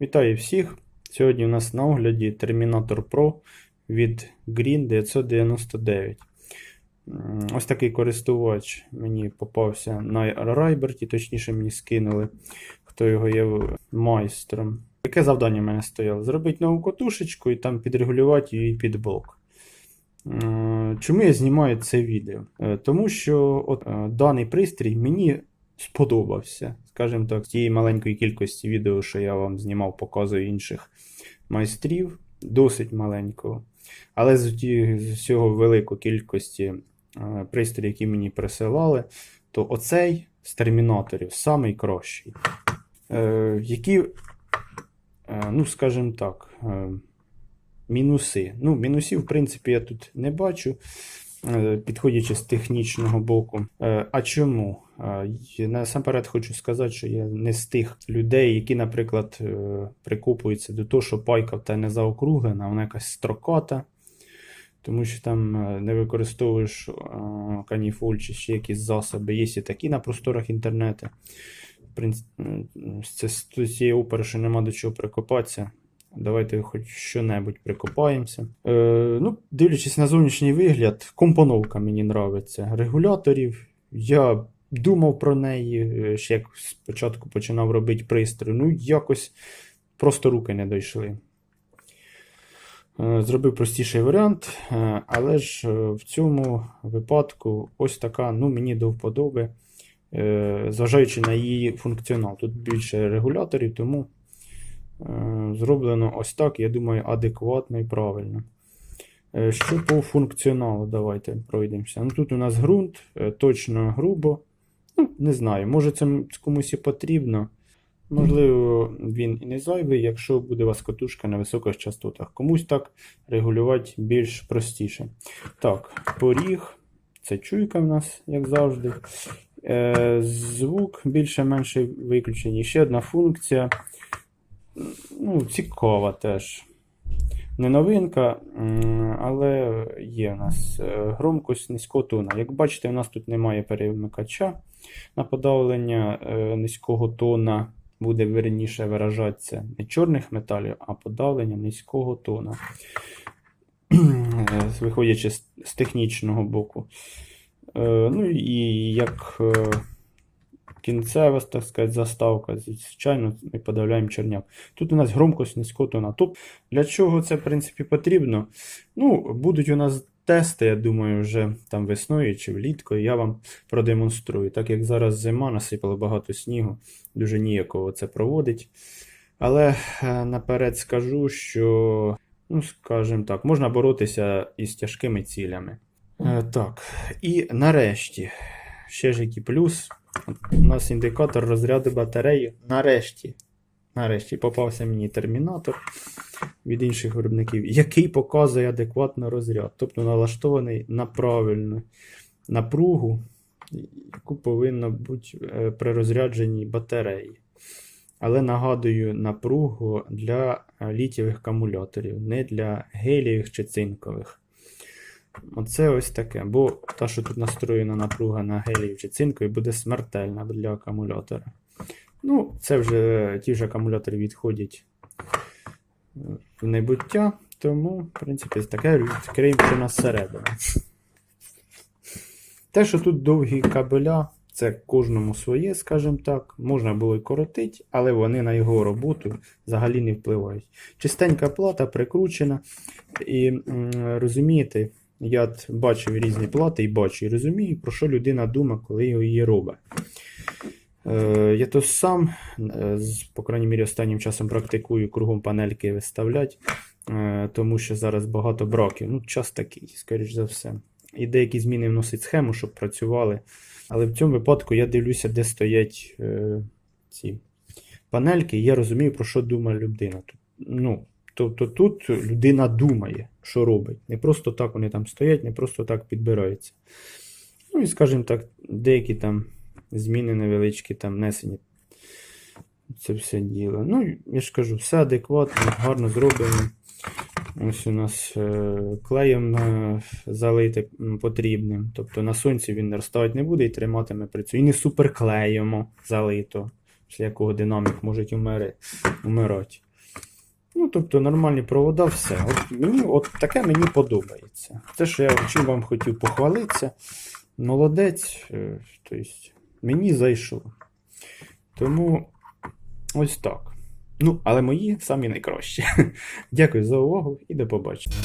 Вітаю всіх! Сьогодні у нас на огляді Terminator Pro від Green 999. Ось такий користувач мені попався на Райберті, точніше мені скинули, хто його є майстром. Яке завдання в мене стояло? Зробити нову котушечку і там підрегулювати її під блок. Чому я знімаю це відео? Е, Тому що от, е, даний пристрій мені сподобався. Скажімо так, з тієї маленької кількості відео, що я вам знімав, показую інших майстрів, досить маленького. Але з, всього великої кількості е, пристроїв, які мені присилали, то оцей з термінаторів самий кращий. Е, які, е, ну, скажімо так, е, мінуси. Ну, мінусів, в принципі, я тут не бачу, підходячи з технічного боку. Е, А чому? Е, Насамперед хочу сказати, що я не з тих людей, які, наприклад, е, прикопуються до того, що пайка в тебе не заокруглена, вона якась строката. Тому що там е, не використовуєш е, каніфоль чи ще якісь засоби. Є і такі на просторах інтернету. Це з цієї опери, що нема до чого прикопатися. Давайте хоч що-небудь прикопаємося. Е, ну, дивлячись на зовнішній вигляд, компоновка мені нравиться. Регуляторів. Я думав про неї, е, ще як спочатку починав робити пристрій. Ну, якось просто руки не дійшли. Е, Зробив простіший варіант, е, але ж е, в цьому випадку ось така, ну, мені до вподоби, зважаючи на її функціонал. Тут більше регуляторів, тому зроблено ось так, я думаю, адекватно і правильно. Е, Що по функціоналу, давайте пройдемося. Ну, тут у нас ґрунт, е, точно грубо. Ну, не знаю, може це комусь і потрібно. Можливо, він і не зайвий, якщо буде у вас катушка на високих частотах. Комусь так регулювати більш простіше. Так, поріг. Це чуйка в нас, як завжди. Е, звук більше-менше виключені. Ще одна функція. Ну, цікава теж. Не новинка, але є у нас е, громкость низького тона. Як бачите, у нас тут немає перемикача на подавлення е, низького тона. Буде верніше виражатися не чорних металів, а подавлення низького тона. Виходячи з, технічного боку. Е, ну і як кінцева, так сказати, заставка, звичайно, ми подавляємо черняк. Тут у нас громкость низького тона. Тобто, для чого це, в принципі, потрібно? Ну, будуть у нас тести, я думаю, вже там весною чи вліткою, я вам продемонструю. Так як зараз зима, насипало багато снігу, дуже ніяково це проводить. Але е, наперед скажу, що, ну, скажімо так, можна боротися із тяжкими цілями. Е, так, і нарешті, ще ж який плюс. У нас індикатор розряду батареї. Нарешті. Нарешті попався мені термінатор від інших виробників, який показує адекватно розряд. Тобто налаштований на правильну напругу, яку повинна бути е, при розрядженні батареї. Але нагадую, напругу для е, акумуляторів, не для гелієвих чи цинкових. Оце ось таке. Бо та, що тут настроєна напруга на гелію чи цинкові, буде смертельна для акумулятора. Ну, це вже ті ж акумулятори відходять е, в небуття, тому, в принципі, таке відкриємо ще на середину. Те, що тут довгі кабеля, це кожному своє, скажімо так. Можна було й коротити, але вони на його роботу взагалі не впливають. Чистенька плата прикручена. І розумієте, я бачив різні плати і бачу, і розумію, про що людина думає, коли її робить. Е, я то сам, е, по крайній мірі, останнім часом практикую кругом панельки виставляти, е, тому що зараз багато браків. Ну, час такий, скоріш за все. І деякі зміни вносить схему, щоб працювали. Але в цьому випадку я дивлюся, де стоять ці панельки, і я розумію, про що думає людина. Ну, тобто тут людина думає, що робить. Не просто так вони там стоять, не просто так підбираються. Ну і, скажімо так, деякі там зміни невеличкі там внесені. Це все діло. Ну, я ж кажу, все адекватно, гарно зроблено. Ось у нас е, клеєм залити потрібним. Тобто на сонці він розставати не буде і триматиме при цьому. І не суперклеєм залито, після якого динамік може умирати. Ну, тобто нормальні провода, все. От мені, от таке мені подобається. Те, що я чим вам хотів похвалитися. Молодець, е, тобто мені зайшов. Тому ось так. Ну, але мої самі найкращі. Дякую за увагу і до побачення.